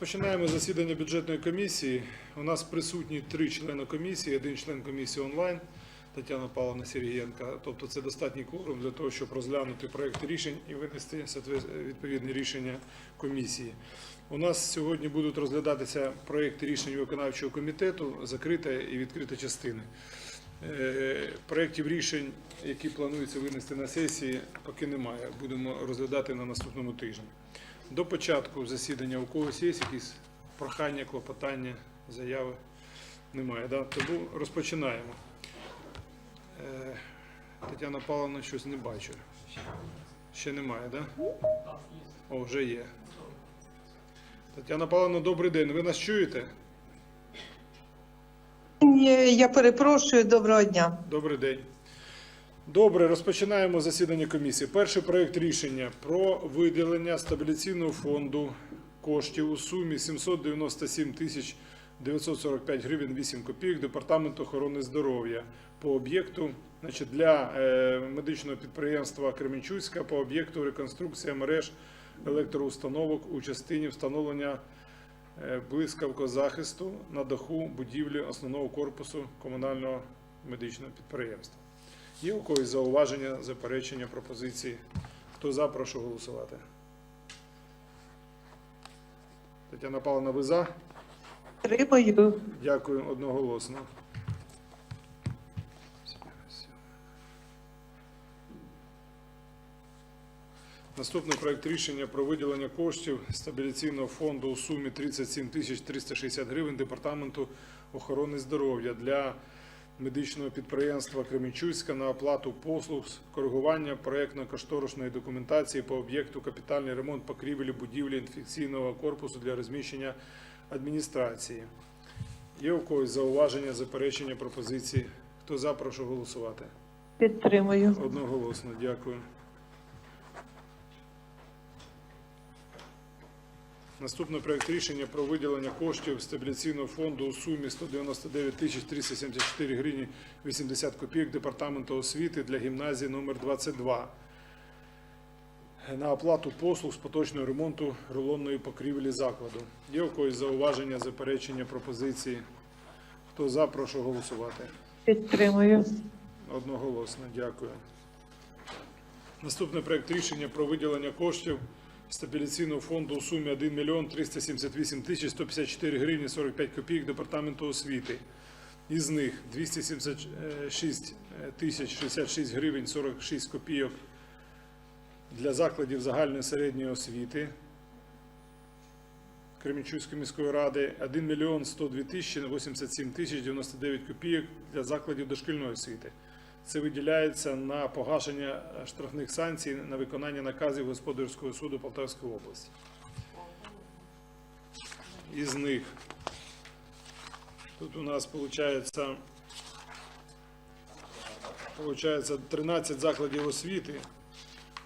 Розпочинаємо засідання бюджетної комісії. У нас присутні три члени комісії, один член комісії онлайн Тетяна Павловна Сергієнка. Тобто це достатній кворум для того, щоб розглянути проекти рішень і винести відповідні рішення комісії. У нас сьогодні будуть розглядатися проекти рішень виконавчого комітету, закрита і відкрита частини. Е, Проєктів рішень, які планується винести на сесії, поки немає. Будемо розглядати на наступному тижні. До початку засідання у когось є якісь прохання, клопотання, заяви? Немає, да? Тому розпочинаємо. Е, Тетяна Павловна щось не бачу. Ще немає, так? Да? О, вже є. Тетяна Павловна, добрий день. Ви нас чуєте? Я перепрошую, доброго дня. Добрий день. Добре, розпочинаємо засідання комісії. Перший проєкт рішення про виділення стабіляційного фонду коштів у сумі 797 тисяч 945 гривень 8 копійок Департаменту охорони здоров'я по об'єкту значить, для е, медичного підприємства Кременчуцька по об'єкту реконструкція мереж електроустановок у частині встановлення е, блискавкозахисту на даху будівлі основного корпусу комунального медичного підприємства. Є у когось зауваження, заперечення, пропозиції? Хто за, прошу голосувати. Тетяна Павловна, ви за? Тримаю. Дякую одноголосно. Наступний проект рішення про виділення коштів стабіляційного фонду у сумі 37 тисяч 360 гривень Департаменту охорони здоров'я для медичного підприємства Кременчуцька на оплату послуг з коригування проєктно-кошторисної документації по об'єкту капітальний ремонт покрівлі будівлі інфекційного корпусу для розміщення адміністрації. Є у когось зауваження, заперечення, пропозиції? Хто за, прошу голосувати. Підтримую. Одноголосно, дякую. Наступний проект рішення про виділення коштів стабіляційного фонду у сумі 199 тисяч 374 гривні 80 копійок Департаменту освіти для гімназії номер 22 на оплату послуг з поточного ремонту рулонної покрівлі закладу. Є у когось зауваження, заперечення, пропозиції? Хто за, прошу голосувати. Підтримую. Одноголосно, дякую. Наступний проект рішення про виділення коштів стабіляційного фонду у сумі 1 мільйон 378 тисяч 154 гривні 45 копійок Департаменту освіти. Із них 276 тисяч 66 гривень 46 копійок для закладів загальної середньої освіти Кременчуцької міської ради, 1 мільйон 102 тисячі 87 тисяч 99 копійок для закладів дошкільної освіти. Це виділяється на погашення штрафних санкцій на виконання наказів Господарського суду Полтавської області. Із них тут у нас виходить, виходить 13 закладів освіти,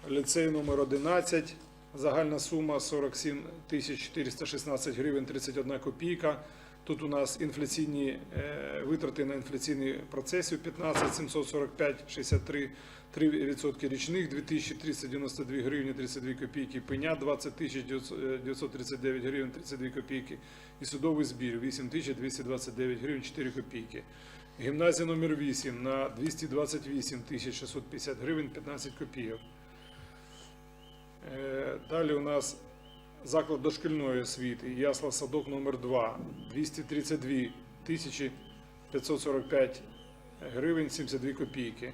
ліцей номер 11, загальна сума 47 тисяч 416 гривень 31 копійка. Тут у нас інфляційні е, витрати на інфляційні процеси 15 745 63 3% річних 2392 гривні 32 копійки, пеня 20 939 гривень 32 копійки і судовий збір 8 тисяч 229 гривень 4 копійки. Гімназія номер 8 на 228 650 гривень 15 копійок. Е, Далі у нас заклад дошкільної освіти, Ясла Садок номер 2 232 тисячі 545 гривень 72 копійки.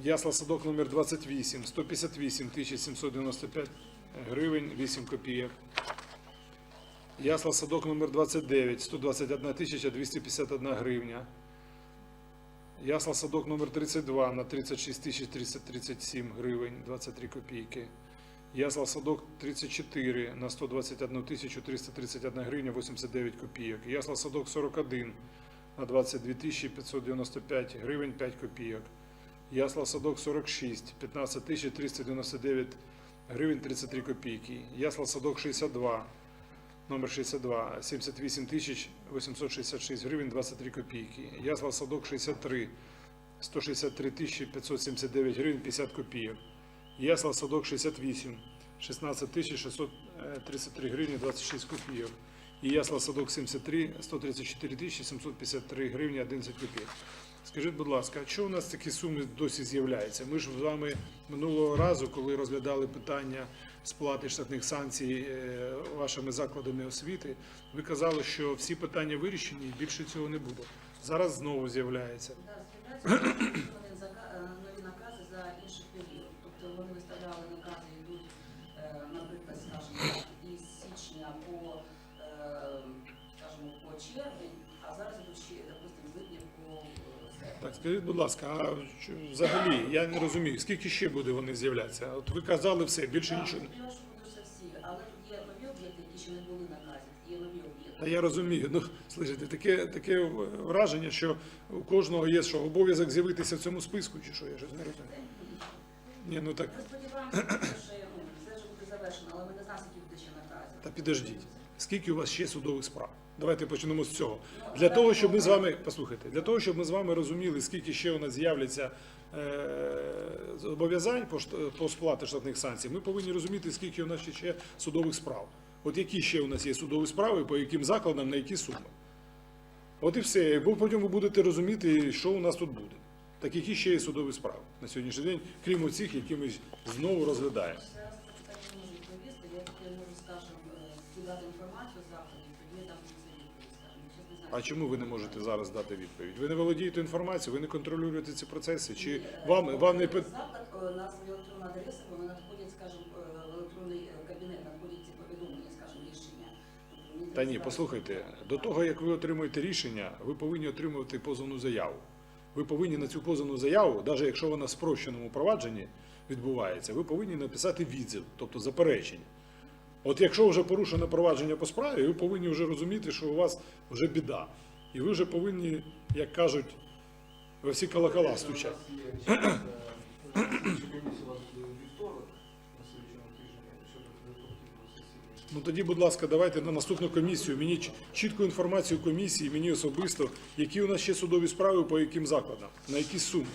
Ясла Садок номер 28 158 тисяч 795 гривень 8 копійок. Ясла Садок номер 29 121 тисяча 251 гривня. Ясла Садок номер 32 на 36 тисяч 337 гривень 23 копійки. Ясла Садок 34 на 121 тисячу 331 гривня 89 копійок. Ясла Садок 41 на 22 тисячі 595 гривень 5 копійок. Ясла Садок 46 15 тисяч 399 гривень 33 копійки. Ясла Садок 62 номер 62 78 тисяч 866 гривень 23 копійки. Ясла Садок 63 163 тисячі 579 гривень 50 копійок. Ясла Садок 68, 16 тисяч 600 е, 33 гривні 26 копійок. І ясла садок 73 134 тисячі 753 гривні 11 копійок. Скажіть, будь ласка, чого у нас такі суми досі з'являються? Ми ж з вами минулого разу, коли розглядали питання сплати штатних санкцій е, вашими закладами освіти, ви казали, що всі питання вирішені і більше цього не буде. Зараз знову з'являється. Так, скажіть, будь ласка, а взагалі я не розумію, скільки ще буде вони з'являтися? От ви казали все, більше Так, нічого. буду все всі, але є нові об'єкти, які ще не були наказів, є нові об'єкти. Та я розумію. Ну, слухайте, таке, таке враження, що у кожного є що, обов'язок з'явитися в цьому списку, чи що, я щось не розумію. Ні, ну так, Ми сподіваємося, що ну, все вже буде завершено, але ми не знаємо, скільки буде ще наказів. та підождіть. Скільки у вас ще судових справ? Давайте почнемо з цього. Для того, щоб ми з вами, послухайте, для того, щоб ми з вами розуміли, скільки ще у нас з'являться е, зобов'язань по, сплаті штатних санкцій, ми повинні розуміти, скільки у нас ще- судових справ. От які ще у нас є судові справи, по яким закладам, на які суми. От і все. Ви- потім ви будете розуміти, що у нас тут буде. Так які ще є судові справи на сьогоднішній день, крім оцих, які ми знову розглядаємо. Зараз це питання не можу відповісти. Я тільки можу, скажімо, е, скидати інформацію з заходів, тоді я дам на це відповідь, скажімо. Я чесно не знаю. А чому ви не можете зараз дати відповідь? Ви не володієте інформацією, ви не контролюєте ці процеси, чи вам вам не пи- заклад е, на свою електронну адресу, вони надходять, скажімо, е, в електронний е, ці повідомлення, скажімо, рішення. Мені Та ні, послухайте, до того як ви отримуєте рішення, ви повинні отримувати позовну заяву. Ви повинні на цю позовну заяву, навіть якщо вона в спрощеному провадженні відбувається, ви повинні написати відзив, тобто заперечення. От якщо вже порушено провадження по справі, ви повинні вже розуміти, що у вас вже біда. І ви вже повинні, як кажуть, во всі колокола стучать. Ну тоді, будь ласка, давайте на наступну комісію. Мені чітку інформацію комісії, мені особисто, які у нас ще судові справи, по яким закладам, на які суми.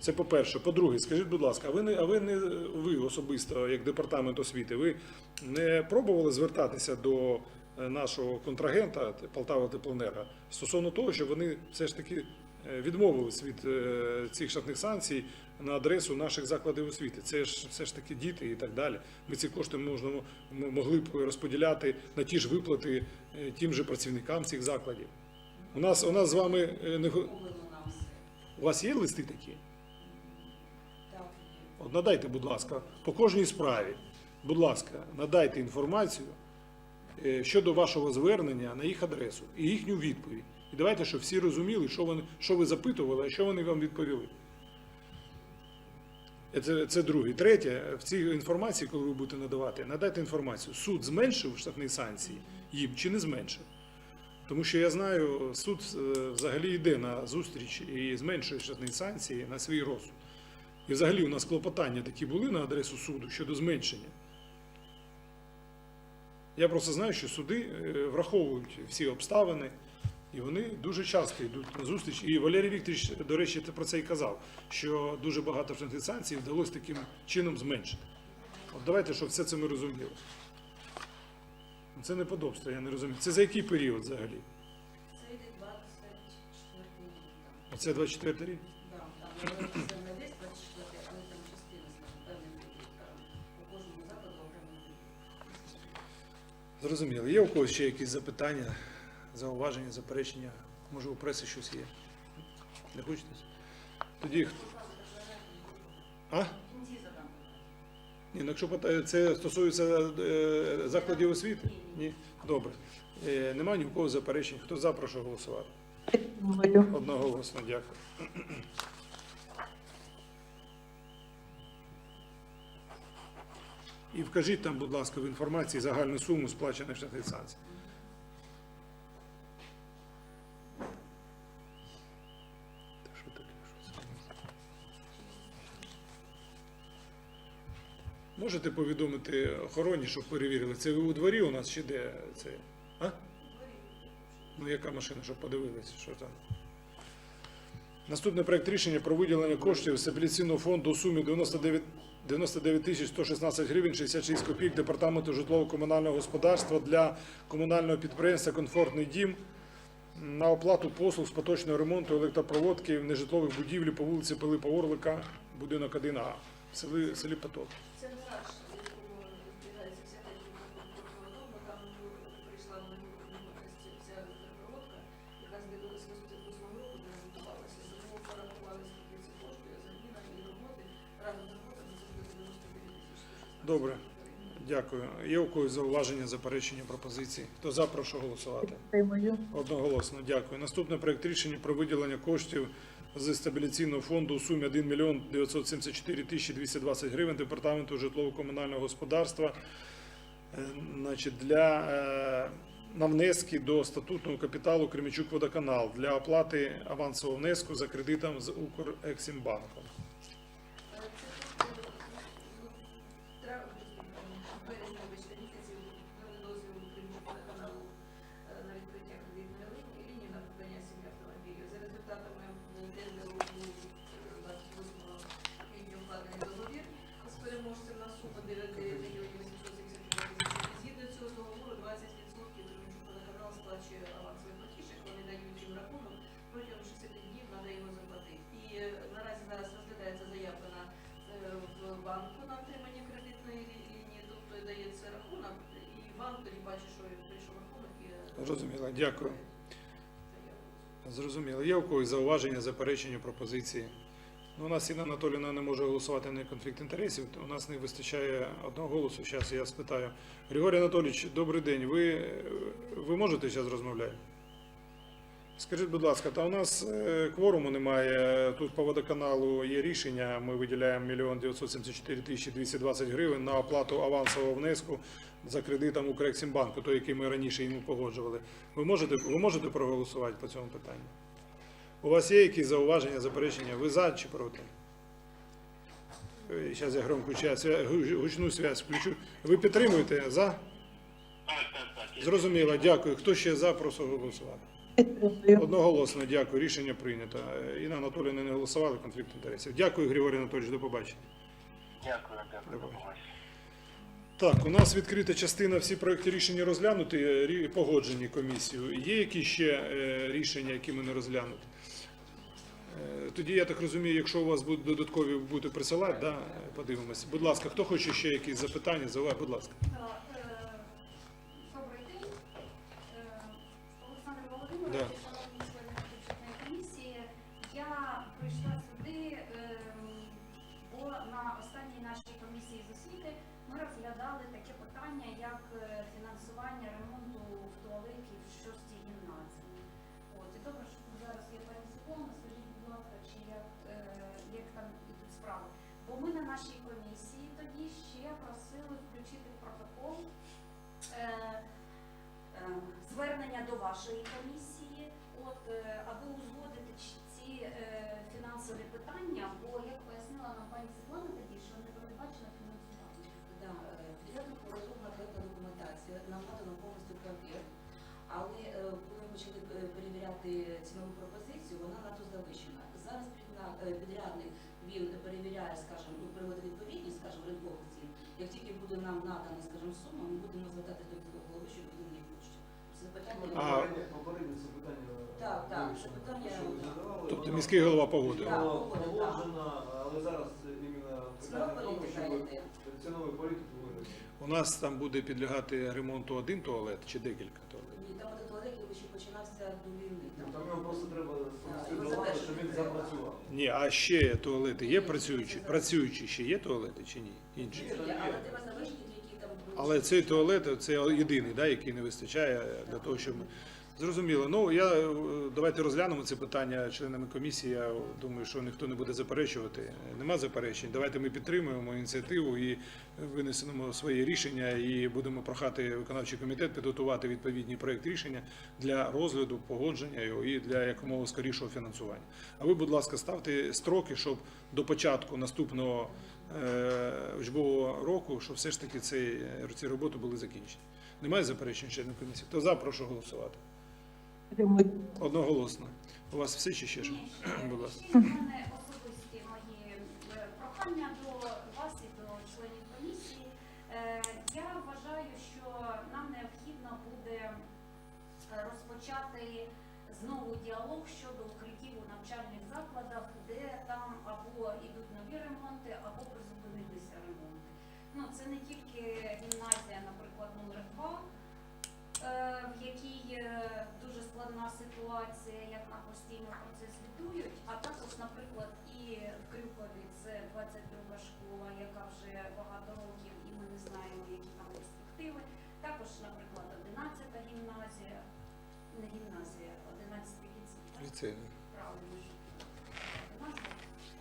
Це по-перше. По-друге, скажіть, будь ласка, а ви не а ви не ви особисто, як департамент освіти, ви не пробували звертатися до е, нашого контрагента Полтава Теплоенерго стосовно того, що вони все ж таки е, відмовились від е, цих штатних санкцій на адресу наших закладів освіти. Це ж все ж таки діти і так далі. Ми ці кошти можна могли б розподіляти на ті ж виплати тим же працівникам цих закладів. У нас у нас з вами не у вас є листи такі? От надайте, будь ласка, по кожній справі, будь ласка, надайте інформацію е, щодо вашого звернення на їх адресу і їхню відповідь. І давайте, щоб всі розуміли, що вони, що ви запитували, а що вони вам відповіли. Е, Це, це друге. Третє, в цій інформації, коли ви будете надавати, надайте інформацію. Суд зменшив штатні санкції їм чи не зменшив? Тому що я знаю, суд е, взагалі йде на зустріч і зменшує штатні санкції на свій розсуд. І взагалі у нас клопотання такі були на адресу суду щодо зменшення. Я просто знаю, що суди е, враховують всі обставини, і вони дуже часто йдуть на зустріч. І Валерій Вікторович, до речі, про це і казав, що дуже багато штатних санкцій вдалося таким чином зменшити. От давайте, щоб все це ми розуміли. Це неподобство, я не розумію. Це за який період взагалі? Це йде 24 рік. Оце 24 рік? Да, там Зрозуміло. Є у когось ще якісь запитання, зауваження, заперечення? Може, у преси щось є? Не хочете? Тоді хто? А? Ні, ну якщо це стосується е, закладів освіти? Ні? Добре. Е, Нема ні у кого заперечень. Хто за, прошу голосувати. Одноголосно, дякую. І вкажіть там, будь ласка, в інформації загальну суму сплачених штатних санкцій. Можете повідомити охороні, щоб перевірили, це ви у дворі у нас чи де це? А? Ну яка машина, щоб подивилися, що там? Наступний проект рішення про виділення коштів з апеляційного фонду у сумі 99 99 тисяч 116 гривень 66 копійок Департаменту житлово-комунального господарства для комунального підприємства «Комфортний дім» на оплату послуг з поточного ремонту електропроводки в нежитлових будівлі по вулиці Пилипа Орлика, будинок 1А, в селі, селі Добре. Дякую. Є у когось зауваження, заперечення, пропозиції? Хто за, прошу голосувати. Підтримую. Одноголосно, дякую. Наступний проект рішення про виділення коштів з стабіляційного фонду у сумі 1 мільйон 974 тисячі 220 гривень Департаменту житлово-комунального господарства е, значить, для, е, на внески до статутного капіталу Кремічук Водоканал для оплати авансового внеску за кредитом з Укрексімбанком. Зрозуміло, дякую. Зрозуміло. Є у когось зауваження, заперечення, пропозиції? Ну, у нас Інна Анатоліна не може голосувати на конфлікт інтересів. У нас не вистачає одного голосу. Зараз я спитаю. Григорій Анатолійович, добрий день. Ви, ви можете зараз розмовляти? Скажіть, будь ласка, та у нас е, кворуму немає. Тут по водоканалу є рішення. Ми виділяємо 1 974 тисячі 220 гривень на оплату авансового внеску за кредитом Укрексімбанку, той, який ми раніше йому погоджували. Ви можете, ви можете проголосувати по цьому питанню? У вас є якісь зауваження, заперечення? Ви за чи проти? Зараз я громку гучну связь включу. Ви підтримуєте? За? Так, так, так. Зрозуміло, дякую. Хто ще за, прошу голосувати. Підтримую. Одноголосно, дякую. Рішення прийнято. Інна Анатолійовна не голосували, конфлікт інтересів. Дякую, Григорій Анатолійович, до побачення. Дякую, дякую. До побачення. Так, у нас відкрита частина, всі проекти рішення розглянуті, е, погоджені комісією. Є якісь ще е, рішення, які ми не розглянути? Е, Тоді я так розумію, якщо у вас будуть додаткові будете присилати, да, е, подивимося. Будь ласка, хто хоче ще якісь запитання, зауваження, будь ласка. Так, е, Добрий день. Е, Олександр Володимирович, Да. Я прийшла сюди, ем, бо на останній нашій комісії з освіти ми розглядали таке питання, як е, фінансування ремонту в туалеті в шостій гімназії. От, і добре, що зараз є пані Світлана, скажіть, будь ласка, чи як, е, як там ідуть справи? Бо ми на нашій комісії тоді ще просили включити в протокол е, звернення до вашої комісії, от, е, аби узгодити ці е, фінансові питання, бо, як пояснила нам пані Світлана тоді, що не передбачено фінансування. Да, е, Дев'ятого розробна проєктна документація, нам надано повністю папір, але е, коли ми почали е, перевіряти цінову пропозицію, вона надто завищена. Зараз е, підрядник він перевіряє, скажімо, ну, приводить відповідність, скажімо, ринкових цін. Як тільки буде нам надана, скажімо, сума, ми будемо звертатись до голови щодо виділення коштів. Це питання. Це питання. Так, це питання- Тобто міський голова погодив. Так. Воно погодив, погоджено, але зараз іменно Цінова питання в тому, політика щоб йде. цінову політику вирішити. У нас там буде підлягати ремонту один туалет чи декілька туалетів? Ні, там один туалет, який ще починався до війни. Ну, Там його просто треба його щоб він запрацював. Ні, а ще туалети є працюючі? Працюючі ще є туалети чи ні? Інші. Є, Але треба завершити тільки там. Але цей туалет це єдиний, да, який не вистачає для того, щоб ми. Зрозуміло. Ну я е, давайте розглянемо це питання членами комісії. Я думаю, що ніхто не буде заперечувати. Нема заперечень. Давайте ми підтримуємо ініціативу і винесемо своє рішення і будемо прохати виконавчий комітет підготувати відповідний проект рішення для розгляду, погодження його і для якомога скорішого фінансування. А ви, будь ласка, ставте строки, щоб до початку наступного е, учбового року, щоб все ж таки ці, ці роботи були закінчені. Немає заперечень членів комісії? Хто за, прошу голосувати. Одноголосно. У вас все чи ще ж? Будь ласка. особисті мої е, прохання до складна ситуація, як нам постійно про це звітують, а також, наприклад, і в Крюкові це 22 школа, яка вже багато років, і ми не знаємо, які там перспективи. Також, наприклад, 11 гімназія, не гімназія, 11 ліцей. правильно.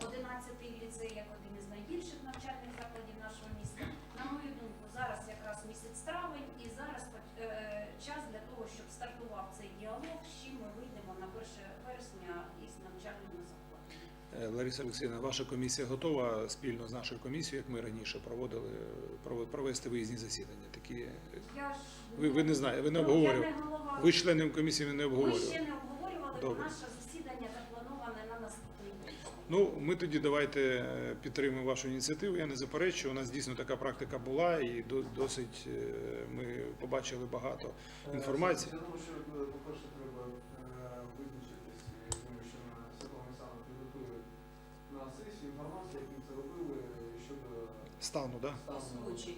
11 ліцей як один із найбільших навчальних закладів нашого міста. На мою думку, зараз якраз місяць травень і зараз е, стартував цей діалог, з чим ми вийдемо на 1 вересня із навчальними закладами. Е, Лариса Олексійовна, ваша комісія готова спільно з нашою комісією, як ми раніше проводили, провести виїзні засідання. Такі е, Я ж ви, ви не знаєте, ви не обговорювали. Ви членом комісії ви не Ми обговорювали. ще не обговорювали, Добре. наше Ну, ми тоді давайте е, підтримуємо вашу ініціативу. Я не заперечую. У нас дійсно така практика була, і до- досить е, ми побачили багато інформації. Я думаю, що, е, по-перше, треба е, визначитись, я думаю, що на Святого Олександра підготує на сесію інформацію, як ми це робили щодо Стану, да? існуючого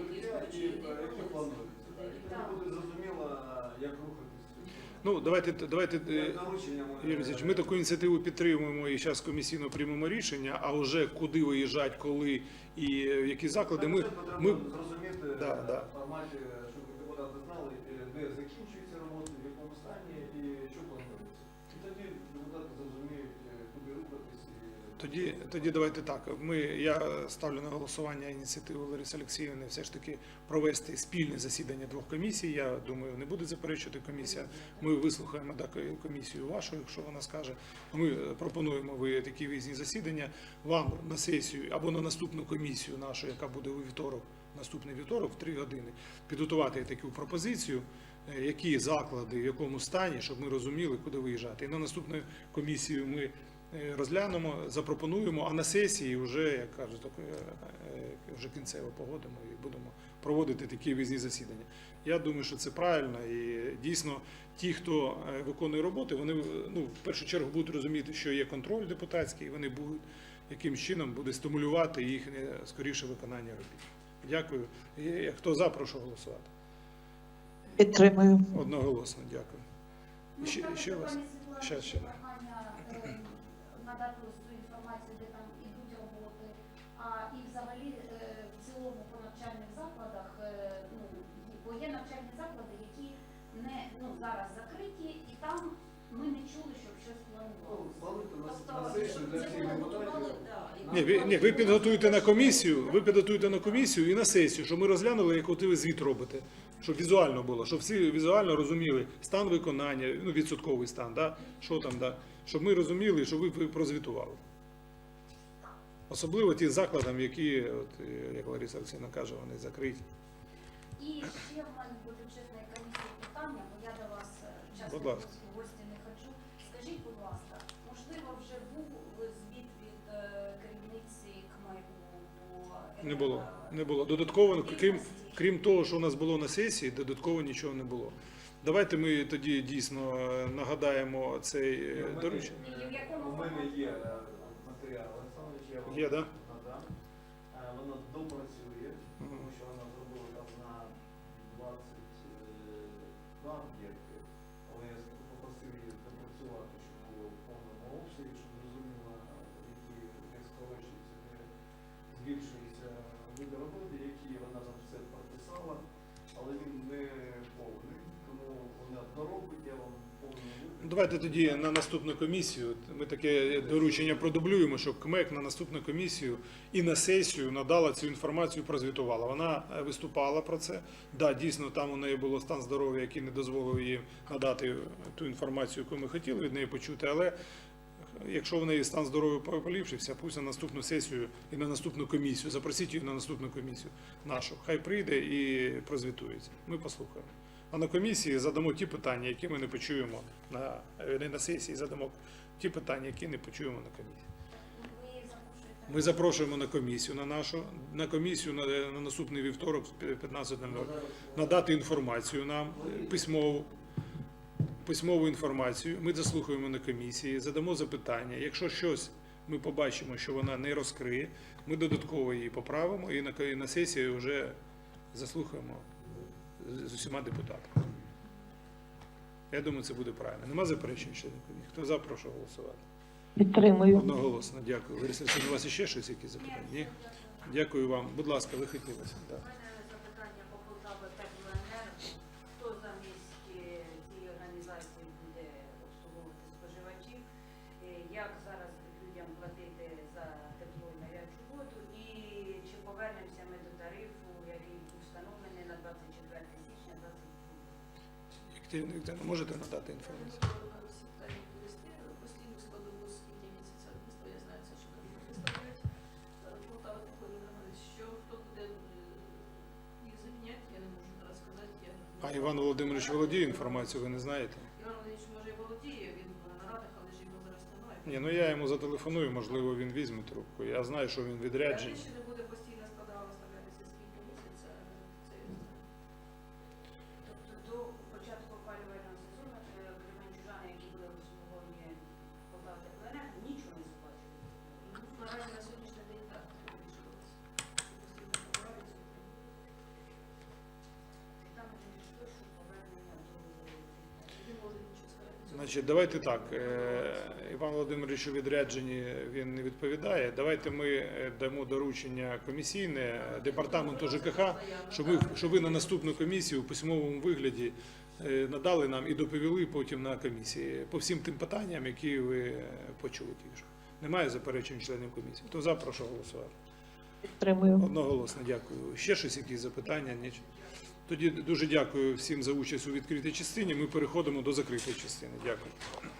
укриття і е, які тоді буде зрозуміло, як рухатись. Ну, давайте, давайте е, ми- таку ініціативу підтримуємо і зараз комісійно приймемо рішення. А вже куди виїжджати, коли і е, в які заклади, ми, ми зрозуміти Да, е, да. форматі, Тоді, тоді давайте так. Ми, я ставлю на голосування ініціативу Лариси Олексіївни все ж таки провести спільне засідання двох комісій. Я думаю, не буде заперечувати комісія. Ми вислухаємо да, комісію вашу, якщо вона скаже. Ми пропонуємо ви такі виїзні засідання вам на сесію або на наступну комісію нашу, яка буде у вівторок, наступний вівторок, в три години, підготувати таку пропозицію. е, Які заклади, в якому стані, щоб ми розуміли, куди виїжджати. І на наступну комісію ми розглянемо, запропонуємо, а на сесії вже, як кажуть, так, е, е, вже кінцево погодимо і будемо проводити такі візні засідання. Я думаю, що це правильно і дійсно ті, хто е, виконує роботи, вони е, ну, в першу чергу будуть розуміти, що є контроль депутатський, і вони будуть яким чином буде стимулювати їхнє скоріше виконання робіт. Дякую. І хто за, прошу голосувати. Підтримую. Одноголосно, дякую. Ну, Ще- ще вас- ще ще. Цю інформацію, де там ідуть роботи. А і взагалі е, в цілому по навчальних закладах, е, ну, бо є навчальні заклади, які не ну, зараз закриті, і там ми не чули, щоб щось ну, планувалося. на, Тобто, Ні, ви, ні, ви підготуєте на комісію, ви підготуєте на комісію і на сесію, щоб ми розглянули, як от ви звіт робите. Щоб візуально було, щоб всі візуально розуміли стан виконання, ну відсотковий стан, да? що там, да? Щоб ми розуміли, щоб ви, прозвітували. Особливо ті закладам, які, от, е, як Лариса Олексійовна каже, вони закриті. І ще в мене до бюджетної комісії питання, бо я до вас е, часто в гості не ходжу. Скажіть, будь ласка, можливо, вже був звіт від е, керівниці КМЕКу Не було. Не було. Додатково, крім, крім того, що у нас було на сесії, додатково нічого не було. Давайте ми тоді дійсно е, нагадаємо цей е, доручення. В У мене є е, матеріал, Олександр я вам Є, да? Давайте тоді на наступну комісію. Ми таке доручення продублюємо, щоб КМЕК на наступну комісію і на сесію надала цю інформацію, прозвітувала. Вона е, виступала про це. Да, дійсно, там у неї було стан здоров'я, який не дозволив їй надати ту інформацію, яку ми хотіли від неї почути. Але якщо в неї стан здоров'я поліпшився, пусть на наступну сесію і на наступну комісію. Запросіть її на наступну комісію нашу. Хай прийде і прозвітується. Ми послухаємо. А на комісії задамо ті питання, які ми не почуємо на не на сесії, задамо ті питання, які не почуємо на комісії. Ми запрошуємо на комісію на нашу на комісію на, на наступний вівторок з 15.00 надати інформацію нам письмову. Письмову інформацію. Ми заслухаємо на комісії, задамо запитання. Якщо щось ми побачимо, що вона не розкриє, ми додатково її поправимо і на сесії вже заслухаємо з усіма депутатами. Я думаю, це буде правильно. Нема заперечень комісії. Хто за, прошу голосувати. Підтримую. Одноголосно, дякую. Лариса Олексійовна, у вас ще щось якісь запитання? Ні? Дякую вам. Будь ласка, ви хотілося. У Так. запитання по Полтава Теплоенерго. Хто замість цієї організації буде обслуговувати споживачів? Е, Як зараз людям платити за тепло і гарячу воду? І чи повернемося ми до тарифу, який був встановлений на 24 січня 2022? Як ти- як ти можете надати інформацію? А Іван Володимирович володіє інформацією, ви не знаєте? Іван Володимирович, може, і володіє, він на нарадах, але ж його зараз немає. Ні, ну я йому зателефоную, можливо, він візьме трубку. Я знаю, що він відряджений. Значить, давайте так. е, Іван Володимирович у відрядженні він не відповідає. Давайте ми е, дамо доручення комісійне департаменту ЖКХ, щоб ви, щоб ви на наступну комісію у письмовому вигляді е, надали нам і доповіли потім на комісії по всім тим питанням, які ви почули тільки. Немає заперечень членів комісії. Хто за, прошу голосувати. Підтримую. Одноголосно дякую. Ще щось, якісь запитання? Ні? Тоді дуже дякую всім за участь у відкритій частині. Ми переходимо до закритої частини. Дякую.